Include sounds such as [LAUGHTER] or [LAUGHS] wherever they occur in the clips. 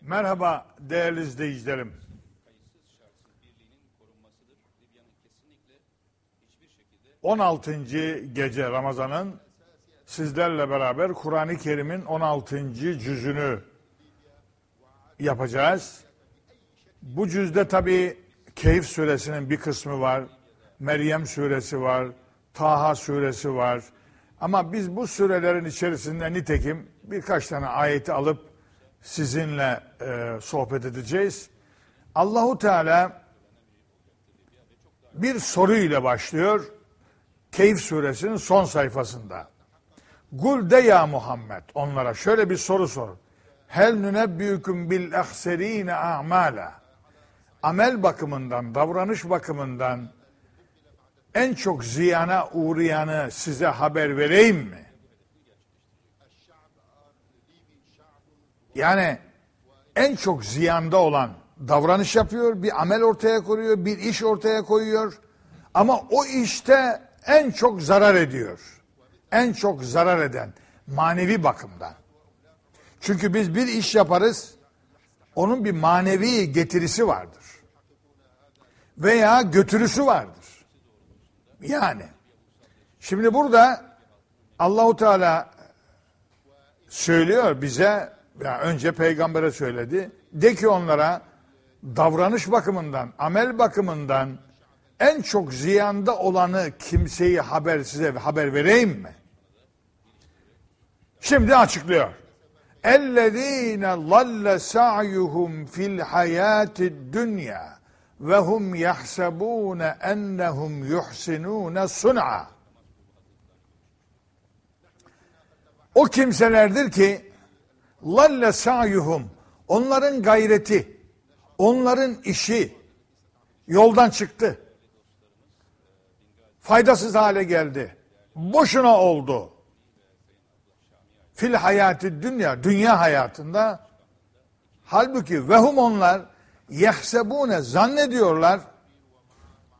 Merhaba değerli izleyicilerim. 16. gece Ramazan'ın sizlerle beraber Kur'an-ı Kerim'in 16. cüzünü yapacağız. Bu cüzde tabi Keyif suresinin bir kısmı var. Meryem suresi var. Taha suresi var. Ama biz bu surelerin içerisinde nitekim birkaç tane ayeti alıp sizinle e, sohbet edeceğiz. Allahu Teala bir soru ile başlıyor. Keyif suresinin son sayfasında. Gul de ya Muhammed onlara şöyle bir soru sor. Hel nünebbiyüküm bil ehserine a'mala. Amel bakımından, davranış bakımından en çok ziyana uğrayanı size haber vereyim mi? Yani en çok ziyanda olan davranış yapıyor, bir amel ortaya koyuyor, bir iş ortaya koyuyor. Ama o işte en çok zarar ediyor. En çok zarar eden manevi bakımdan. Çünkü biz bir iş yaparız, onun bir manevi getirisi vardır. Veya götürüsü vardır. Yani şimdi burada Allahu Teala söylüyor bize yani önce peygambere söyledi. De ki onlara davranış bakımından, amel bakımından en çok ziyanda olanı kimseyi haber size haber vereyim mi? Şimdi açıklıyor. اَلَّذ۪ينَ ضَلَّ سَعْيُهُمْ fil الْحَيَاتِ الدُّنْيَا ve hum yahsabun ennehum yuhsinun sun'a. O kimselerdir ki lalle sayuhum onların gayreti, onların işi yoldan çıktı. Faydasız hale geldi. Boşuna oldu. Fil hayati dünya, dünya hayatında halbuki vehum onlar yehsebune zannediyorlar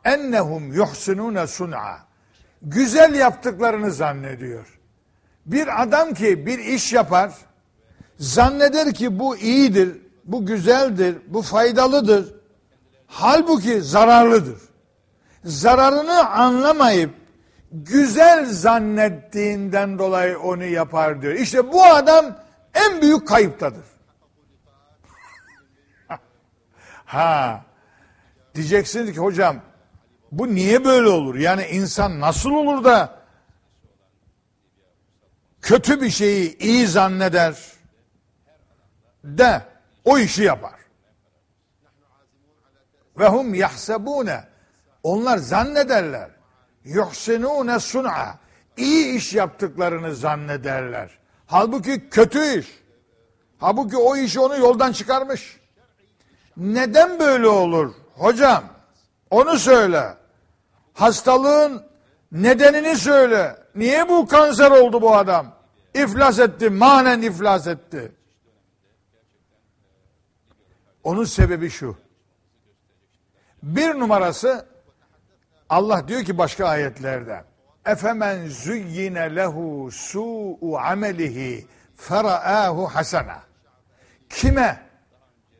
ennehum yuhsinune sun'a güzel yaptıklarını zannediyor. Bir adam ki bir iş yapar zanneder ki bu iyidir, bu güzeldir, bu faydalıdır. Halbuki zararlıdır. Zararını anlamayıp güzel zannettiğinden dolayı onu yapar diyor. İşte bu adam en büyük kayıptadır. Ha diyeceksiniz ki hocam bu niye böyle olur? Yani insan nasıl olur da kötü bir şeyi iyi zanneder de o işi yapar. Ve hum yahsebune onlar zannederler. Yuhsinune sun'a iyi iş yaptıklarını zannederler. Halbuki kötü iş. Halbuki o iş onu yoldan çıkarmış. Neden böyle olur? Hocam onu söyle. Hastalığın nedenini söyle. Niye bu kanser oldu bu adam? İflas etti, manen iflas etti. Onun sebebi şu. Bir numarası Allah diyor ki başka ayetlerde Efemen zuyyine lehu su'u amelihi feraahu hasana. Kime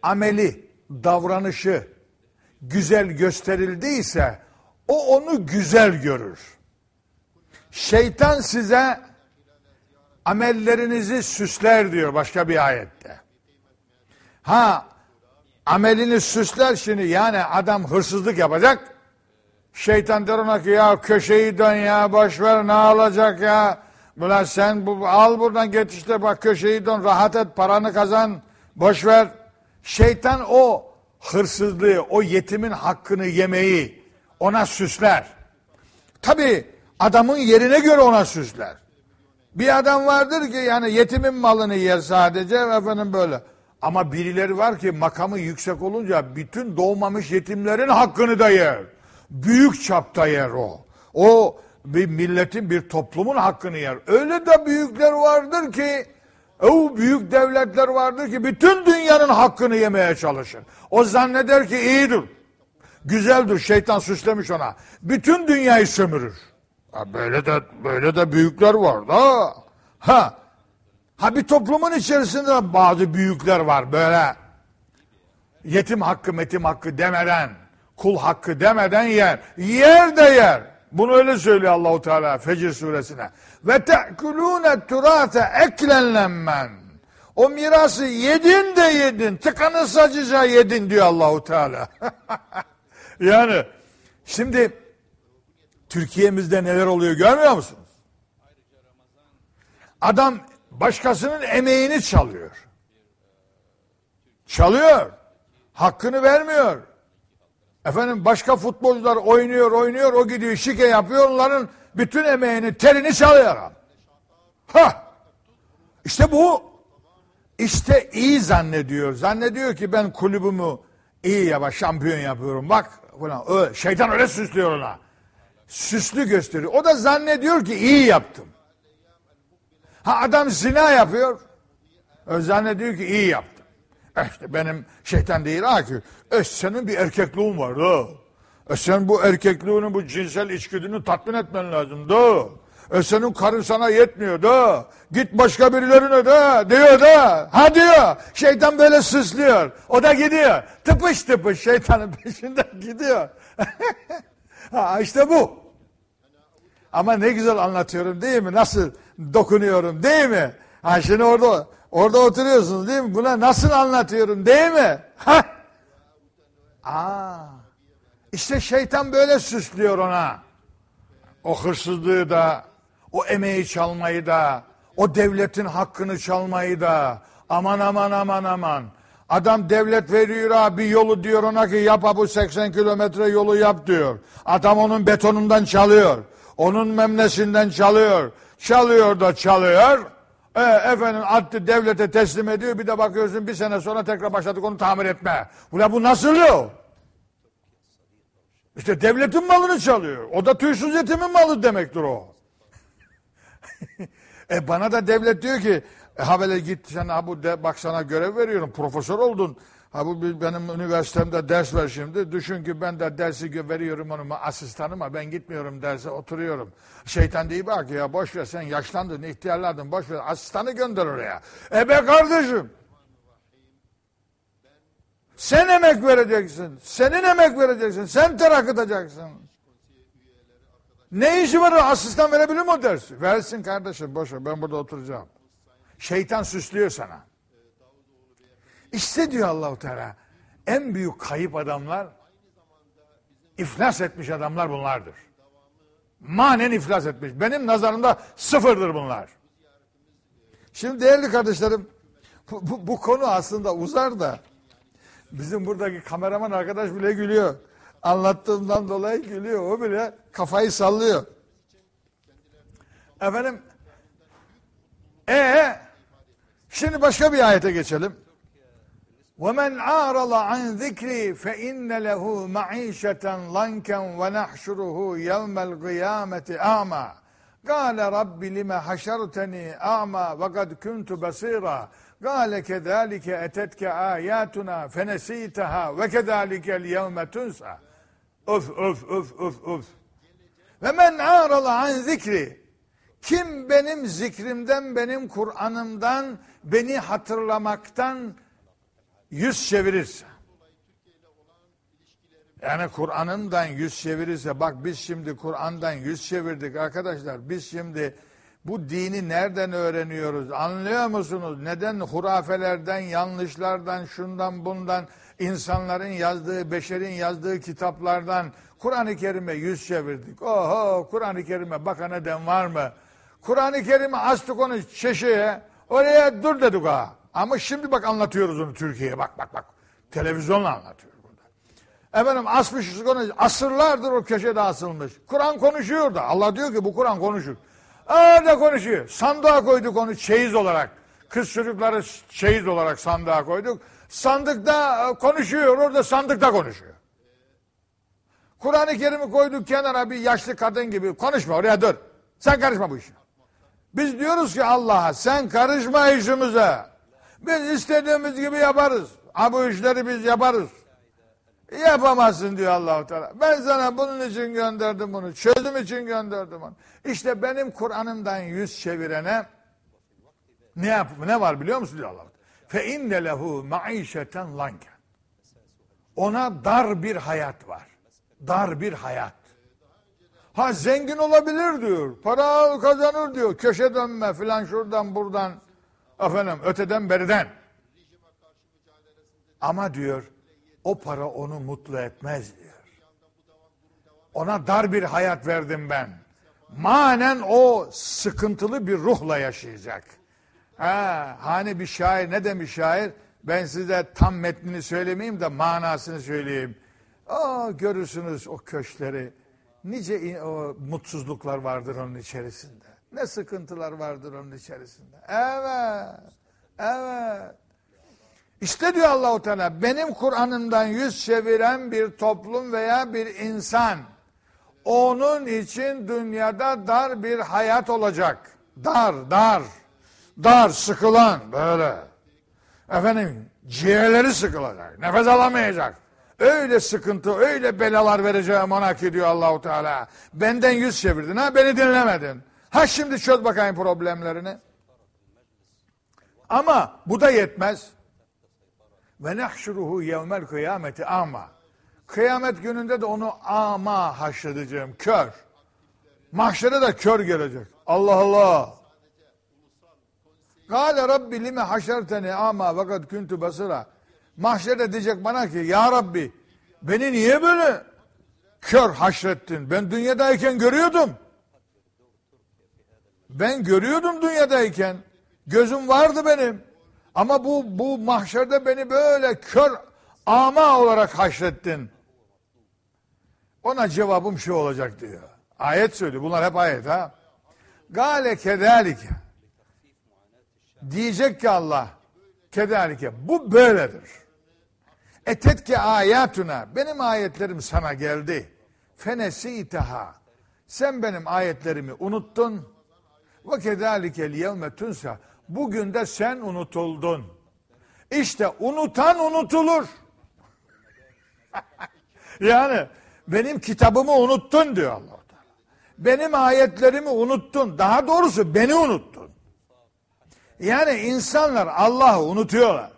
ameli, davranışı güzel gösterildiyse o onu güzel görür. Şeytan size amellerinizi süsler diyor başka bir ayette. Ha amelini süsler şimdi yani adam hırsızlık yapacak. Şeytan der ona ki ya köşeyi dön ya boş ver ne alacak ya. Buna sen bu, al buradan get işte bak köşeyi dön rahat et paranı kazan boş ver. Şeytan o hırsızlığı o yetimin hakkını yemeyi ona süsler. Tabi adamın yerine göre ona süsler. Bir adam vardır ki yani yetimin malını yer sadece efendim böyle. Ama birileri var ki makamı yüksek olunca bütün doğmamış yetimlerin hakkını da yer. Büyük çapta yer o. O bir milletin bir toplumun hakkını yer. Öyle de büyükler vardır ki o büyük devletler vardır ki bütün dünyanın hakkını yemeye çalışır. O zanneder ki iyidir. Güzeldir. Şeytan süslemiş ona. Bütün dünyayı sömürür. Ha böyle de böyle de büyükler var da. Ha. Ha bir toplumun içerisinde bazı büyükler var böyle yetim hakkı metim hakkı demeden kul hakkı demeden yer. Yer de yer. Bunu öyle söylüyor Allahu Teala Fecr suresine. Ve te'kulûne turâte eklenlenmen. O mirası yedin de yedin. Tıkanı sacıca yedin diyor Allahu Teala. [LAUGHS] yani şimdi Türkiye'mizde neler oluyor görmüyor musunuz? Adam başkasının emeğini çalıyor. Çalıyor. Hakkını vermiyor. Efendim başka futbolcular oynuyor oynuyor o gidiyor şike yapıyor onların bütün emeğini terini çalıyor. Ha! İşte bu işte iyi zannediyor. Zannediyor ki ben kulübümü iyi yapa şampiyon yapıyorum. Bak falan. Öyle, şeytan öyle süslüyor ona. Süslü gösteriyor. O da zannediyor ki iyi yaptım. Ha adam zina yapıyor. O zannediyor ki iyi yaptım. İşte benim şeytan değil ha ki. E senin bir erkekliğin var da. E sen bu erkekliğini, bu cinsel içgüdünü tatmin etmen lazım da. E senin karın sana yetmiyor da. Git başka birilerine de diyor da. Ha diyor. Şeytan böyle süslüyor. O da gidiyor. Tıpış tıpış şeytanın [LAUGHS] peşinden gidiyor. [LAUGHS] ha işte bu. Ama ne güzel anlatıyorum değil mi? Nasıl dokunuyorum değil mi? Ha şimdi orada orada oturuyorsunuz değil mi? Buna nasıl anlatıyorum değil mi? Ha? Aa. İşte şeytan böyle süslüyor ona. O hırsızlığı da, o emeği çalmayı da, o devletin hakkını çalmayı da. Aman aman aman aman. Adam devlet veriyor ha bir yolu diyor ona ki yap bu 80 kilometre yolu yap diyor. Adam onun betonundan çalıyor. Onun memnesinden çalıyor. Çalıyor da çalıyor. E, efendim attı devlete teslim ediyor. Bir de bakıyorsun bir sene sonra tekrar başladık onu tamir etme. Ula bu nasıl o? İşte devletin malını çalıyor. O da tüysüz yetimin malı demektir o. [LAUGHS] e bana da devlet diyor ki e, ha böyle git sen ha bu de, bak sana görev veriyorum profesör oldun. Ha bu benim üniversitemde ders ver şimdi. Düşün ki ben de dersi veriyorum onuma asistanıma. Ben gitmiyorum derse oturuyorum. Şeytan değil bak ya boş ver sen yaşlandın ihtiyarladın boş ver asistanı gönder oraya. E be kardeşim. Sen emek vereceksin. Senin emek vereceksin. Sen ter akıtacaksın. Ne işi var asistan verebilir mi o dersi? Versin kardeşim boş ver ben burada oturacağım. Şeytan süslüyor sana. İşte diyor Allahu Teala en büyük kayıp adamlar iflas etmiş adamlar bunlardır. Manen iflas etmiş. Benim nazarımda sıfırdır bunlar. Şimdi değerli kardeşlerim bu, bu, bu konu aslında uzar da bizim buradaki kameraman arkadaş bile gülüyor. Anlattığımdan dolayı gülüyor. O bile kafayı sallıyor. Efendim e şimdi başka bir ayete geçelim. وَمَنْ عَارَضَ عَنْ ذِكْرِي فَإِنَّ لَهُ مَعِيشَةً ضَنْكًا وَنَحْشُرُهُ يَوْمَ الْقِيَامَةِ أَعْمَى قَالَ رَبِّ لِمَ حَشَرْتَنِي أَعْمَى وَقَدْ كُنْتُ بَصِيرًا قَالَ كَذَٰلِكَ أَتَتْكَ آيَاتُنَا فَنَسِيتَهَا وَكَذَٰلِكَ الْيَوْمَ تُنْسَى Öf öf öf öf öf. Ve men arala an zikri. Kim benim zikrimden, benim Kur'an'ımdan, beni hatırlamaktan yüz çevirirse. Yani Kur'an'ımdan yüz çevirirse bak biz şimdi Kur'an'dan yüz çevirdik arkadaşlar. Biz şimdi bu dini nereden öğreniyoruz? Anlıyor musunuz? Neden hurafelerden, yanlışlardan, şundan bundan insanların yazdığı, beşerin yazdığı kitaplardan Kur'an-ı Kerim'e yüz çevirdik. Oho Kur'an-ı Kerim'e bakan eden var mı? Kur'an-ı Kerim'i astık onu çeşeye, oraya dur dedik ha. Ama şimdi bak anlatıyoruz onu Türkiye'ye bak bak bak. Televizyonla anlatıyor burada. Efendim asmışız onu asırlardır o köşede asılmış. Kur'an konuşuyor da Allah diyor ki bu Kur'an konuşur. Öyle konuşuyor. Sandığa koyduk onu çeyiz olarak. Kız çocukları çeyiz olarak sandığa koyduk. Sandıkta e, konuşuyor, orada sandıkta konuşuyor. Kur'an-ı Kerim'i koyduk kenara bir yaşlı kadın gibi konuşma oraya dur. Sen karışma bu işe. Biz diyoruz ki Allah'a sen karışma işimize. Biz istediğimiz gibi yaparız. Ha bu işleri biz yaparız. Yapamazsın diyor Allahu Teala. Ben sana bunun için gönderdim bunu. Çözüm için gönderdim onu. İşte benim Kur'an'ımdan yüz çevirene Ne yap ne var biliyor musun diyor Allah. Fe inne lehu maişeten lanken. Ona dar bir hayat var. Dar bir hayat. Ha zengin olabilir diyor. Para kazanır diyor. Köşe dönme filan şuradan buradan. Efendim öteden beriden. Ama diyor o para onu mutlu etmez diyor. Ona dar bir hayat verdim ben. Manen o sıkıntılı bir ruhla yaşayacak. Ha, hani bir şair ne demiş şair? Ben size tam metnini söylemeyeyim de manasını söyleyeyim. Aa, görürsünüz o köşkleri. Nice o mutsuzluklar vardır onun içerisinde. Ne sıkıntılar vardır onun içerisinde. Evet. Evet. İşte diyor Allahu Teala benim Kur'an'ımdan yüz çeviren bir toplum veya bir insan onun için dünyada dar bir hayat olacak. Dar, dar. Dar, sıkılan böyle. Efendim ciğerleri sıkılacak. Nefes alamayacak. Öyle sıkıntı, öyle belalar vereceğim ona ki diyor Allahu Teala. Benden yüz çevirdin ha beni dinlemedin. Ha şimdi çöz bakayım problemlerini. Ama bu da yetmez. Ve nehşuruhu yevmel kıyameti ama. Kıyamet gününde de onu ama haşredeceğim. Kör. Mahşere de kör gelecek. Allah Allah. Kale Rabbi lime haşerteni ama fakat kuntu basira. Mahşerde diyecek bana ki ya Rabbi beni niye böyle kör haşrettin? Ben dünyadayken görüyordum. Ben görüyordum dünyadayken. Gözüm vardı benim. Ama bu bu mahşerde beni böyle kör ama olarak haşrettin. Ona cevabım şu olacak diyor. Ayet söylüyor. Bunlar hep ayet ha. Gale kederike. Diyecek ki Allah kederike. Bu böyledir. Etetke ayatuna. Benim ayetlerim sana geldi. Fenesitaha. Sen benim ayetlerimi unuttun. Ve kedalike liyevme tunsa. Bugün de sen unutuldun. İşte unutan unutulur. [LAUGHS] yani benim kitabımı unuttun diyor allah Teala. Benim ayetlerimi unuttun. Daha doğrusu beni unuttun. Yani insanlar Allah'ı unutuyorlar.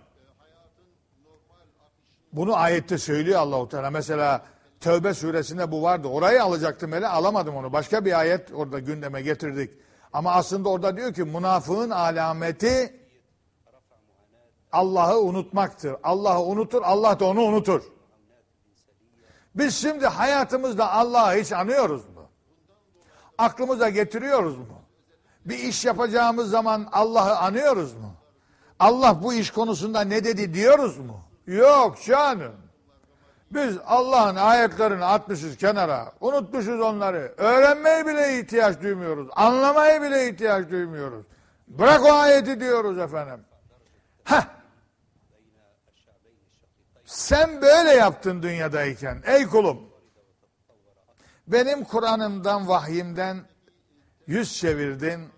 Bunu ayette söylüyor Allahu Teala. Mesela Tövbe suresinde bu vardı. Orayı alacaktım hele alamadım onu. Başka bir ayet orada gündeme getirdik. Ama aslında orada diyor ki münafığın alameti Allah'ı unutmaktır. Allah'ı unutur, Allah da onu unutur. Biz şimdi hayatımızda Allah'ı hiç anıyoruz mu? Aklımıza getiriyoruz mu? Bir iş yapacağımız zaman Allah'ı anıyoruz mu? Allah bu iş konusunda ne dedi diyoruz mu? Yok canım. Biz Allah'ın ayetlerini atmışız kenara. Unutmuşuz onları. Öğrenmeye bile ihtiyaç duymuyoruz. Anlamaya bile ihtiyaç duymuyoruz. Bırak o ayeti diyoruz efendim. Heh. Sen böyle yaptın dünyadayken ey kulum. Benim Kur'an'ımdan, vahyimden yüz çevirdin.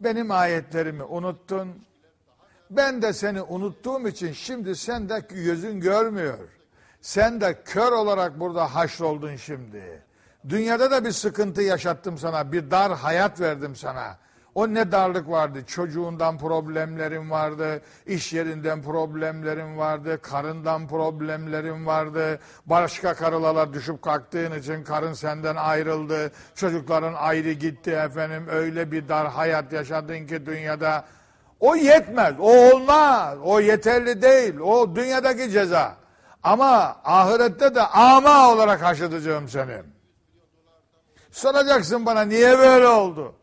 Benim ayetlerimi unuttun. Ben de seni unuttuğum için şimdi sen de gözün görmüyor. Sen de kör olarak burada haşroldun şimdi. Dünyada da bir sıkıntı yaşattım sana. Bir dar hayat verdim sana. O ne darlık vardı? Çocuğundan problemlerin vardı, iş yerinden problemlerin vardı, karından problemlerin vardı. Başka karılara düşüp kalktığın için karın senden ayrıldı. Çocukların ayrı gitti efendim. Öyle bir dar hayat yaşadın ki dünyada. O yetmez, o olmaz, o yeterli değil. O dünyadaki ceza. Ama ahirette de ama olarak haşredeceğim seni. Soracaksın bana niye böyle oldu?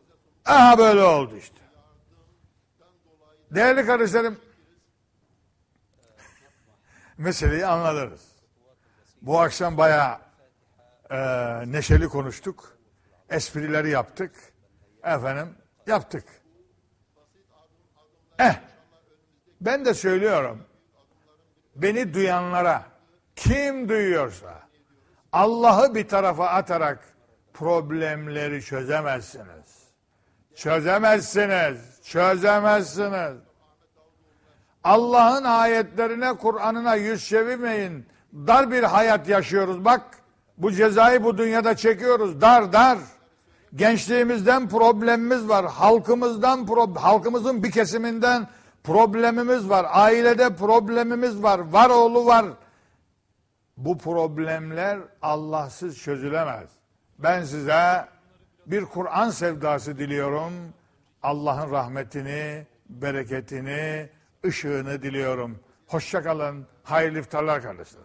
Aha böyle oldu işte. Değerli kardeşlerim, [LAUGHS] meseleyi anladınız. Bu akşam bayağı e, neşeli konuştuk. Esprileri yaptık. Efendim, yaptık. Eh, ben de söylüyorum. Beni duyanlara, kim duyuyorsa, Allah'ı bir tarafa atarak problemleri çözemezsiniz. Çözemezsiniz. Çözemezsiniz. Allah'ın ayetlerine, Kur'an'ına yüz çevirmeyin. Dar bir hayat yaşıyoruz. Bak bu cezayı bu dünyada çekiyoruz. Dar dar. Gençliğimizden problemimiz var. Halkımızdan pro- halkımızın bir kesiminden problemimiz var. Ailede problemimiz var. Var oğlu var. Bu problemler Allahsız çözülemez. Ben size bir Kur'an sevdası diliyorum. Allah'ın rahmetini, bereketini, ışığını diliyorum. Hoşça kalın. Hayırlı iftarlar kardeşlerim.